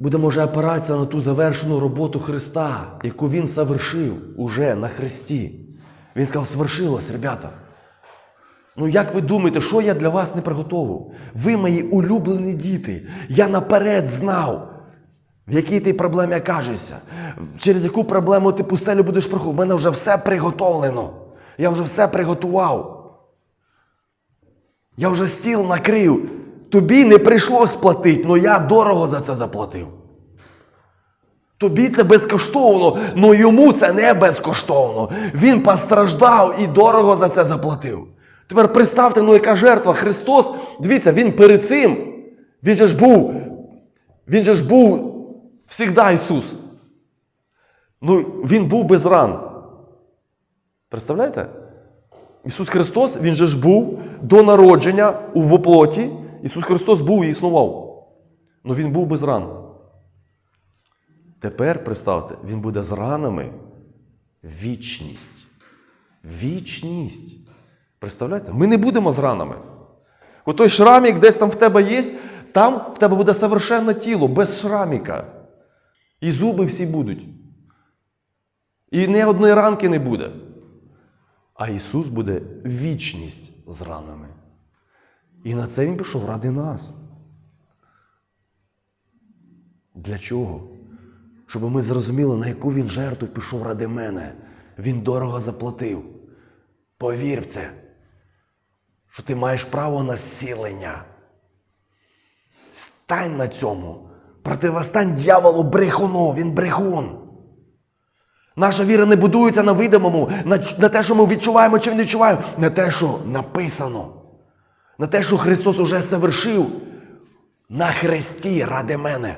Будемо вже опиратися на ту завершену роботу Христа, яку Він завершив уже на Христі. Він сказав, свершилось, ребята. Ну як ви думаєте, що я для вас не приготував? Ви мої улюблені діти. Я наперед знав, в якій ти проблемі окажешся, через яку проблему ти пустелю будеш проходити. У мене вже все приготовлено. Я вже все приготував. Я вже стіл накрив. Тобі не прийшлось платити, але я дорого за це заплатив. Тобі це безкоштовно, але йому це не безкоштовно. Він постраждав і дорого за це заплатив. Тепер представте, ну яка жертва Христос. Дивіться, він перед цим, він же ж був, він же ж був завжди Ісус. Ну, він був без ран. Представляєте? Ісус Христос, Він же ж був до народження у воплоті. Ісус Христос був і існував. Ну Він був без ран. Тепер представте, Він буде з ранами вічність. Вічність. Представляєте? Ми не будемо з ранами. От той шрамік десь там в тебе є, там в тебе буде совершенне тіло, без шраміка. І зуби всі будуть. І ні одної ранки не буде. А Ісус буде вічність з ранами. І на це Він пішов ради нас. Для чого? Щоб ми зрозуміли, на яку він жертву пішов ради мене. Він дорого заплатив. Повір в це, що ти маєш право на зцілення. Стань на цьому. Противостань дьяволу брехуну, він брехун. Наша віра не будується на видимому, на, на те, що ми відчуваємо чи не відчуваємо, на те, що написано, на те, що Христос уже завершив на хресті ради мене.